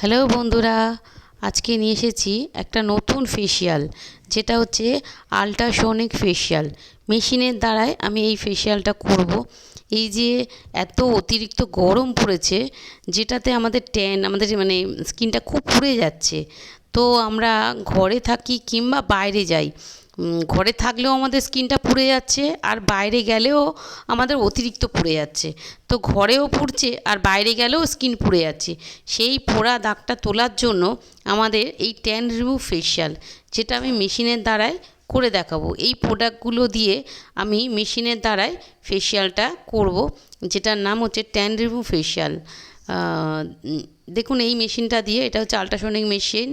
Hello বন্ধুরা, আজকে নিয়ে এসেছি একটা নতুন ফেসিয়াল যেটা হচ্ছে আল্ট্রাসনিক ফেসিয়াল মেশিনের দ্বারাই আমি এই ফেসিয়ালটা করব। এই যে এত অতিরিক্ত গরম পড়েছে, যেটাতে আমাদের ট্যান আমাদের মানে স্কিনটা খুব পুড়ে যাচ্ছে, তো আমরা ঘরে থাকি কিংবা বাইরে যাই ঘরে থাকলেও আমাদের স্কিনটা পুড়ে যাচ্ছে, আর বাইরে গেলেও আমাদের অতিরিক্ত পুড়ে যাচ্ছে। তো ঘরেও পুড়ছে, আর বাইরে গেলেও স্কিন পুড়ে যাচ্ছে। সেই পোড়া দাগটা তোলার জন্য আমাদের এই ট্যান রিমুভ ফেশিয়াল যেটা আমি মেশিনের দ্বারাই করে দেখাবো। এই প্রোডাক্টগুলো দিয়ে আমি মেশিনের দ্বারাই ফেসিয়ালটা করব, যেটার নাম হচ্ছে ট্যান রিমুভ ফেসিয়াল দেখুন, এই মেশিনটা দিয়ে, এটা হচ্ছে আল্ট্রাসনিক মেশিন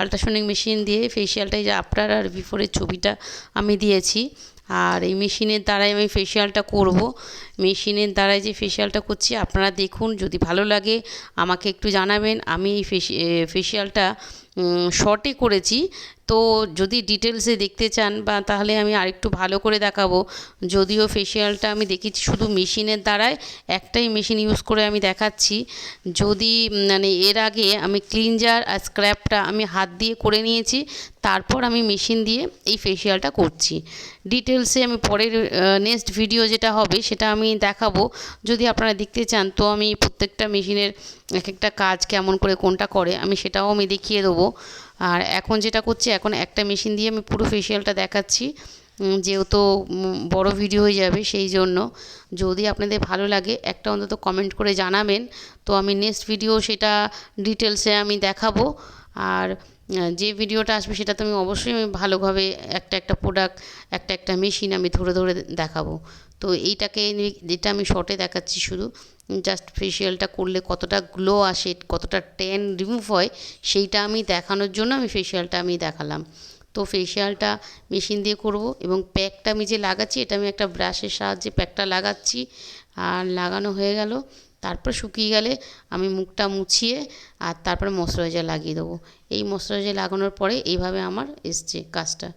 আল্ট্রাসনিক মেশিন দিয়ে ফেসিয়ালটা যে আফটার আর বিফোরের ছবিটা আমি দিয়েছি। আর এই মেশিনের দ্বারাই আমি ফেসিয়ালটা করব। মেশিনের দ্বারাই যে ফেসিয়ালটা করছি, আপনারা দেখুন, যদি ভালো লাগে আমাকে একটু জানাবেন। আমি এই ফেসিয়ালটা শর্টে করেছি। তো যদি ডিটেলসে দেখতে চান বা তাহলে আমি আরেকটু ভালো করে দেখাবো। যদিও ফেসিয়ালটা আমি দেখেছি শুধু মেশিনের দ্বারাই, একটাই মেশিন ইউজ করে আমি দেখাচ্ছি। যদি মানে এর আগে আমি ক্লিনজার আর স্ক্র্যাপটা আমি হাত দিয়ে করে নিয়েছি, তারপর আমি মেশিন দিয়ে এই ফেসিয়ালটা করছি। ডিটেলসে আমি পরের নেক্সট ভিডিও যেটা হবে, সেটা আমি দেখাবো। যদি আপনারা দেখতে চান, তো আমি প্রত্যেকটা মেশিনের এক একটা কাজ কেমন করে কোনটা করে, আমি সেটাও আমি দেখিয়ে দেবো। আর এখন যেটা করছি, এখন একটা মেশিন দিয়ে আমি পুরো ফেসিয়ালটা দেখাচ্ছি। যেহেতু বড় ভিডিও হয়ে যাবে, সেই জন্য। যদি আপনাদের ভালো লাগে, একটা অন্তত কমেন্ট করে জানাবেন। তো আমি নেক্সট ভিডিও সেটা ডিটেলসে আমি দেখাবো। আর যে ভিডিওটা আসবে সেটা তো আমি অবশ্যই আমি ভালোভাবে একটা একটা প্রোডাক্ট একটা একটা মেশিন আমি ধরে ধরে দেখাবো। তো এইটাকে যেটা আমি শর্টে দেখাচ্ছি শুধু জাস্ট ফেসিয়ালটা করলে কতটা গ্লো আসে, কতটা ট্যান রিমুভ হয়, সেইটা আমি দেখানোর জন্য আমি ফেসিয়ালটা আমি দেখালাম। তো ফেসিয়ালটা মেশিন দিয়ে করব এবং প্যাকটা আমি যে লাগাচ্ছি, এটা আমি একটা ব্রাশের সাহায্যে প্যাকটা লাগাচ্ছি। আর লাগানো হয়ে গেল। তারপর শুকিয়ে গেলে আমি মুখটা মুছিয়ে আর তারপরে ময়শ্চারাইজার লাগিয়ে দেবো। এই ময়শ্চারাইজার লাগানোর পরে এইভাবে আমার এসছে কাজটা।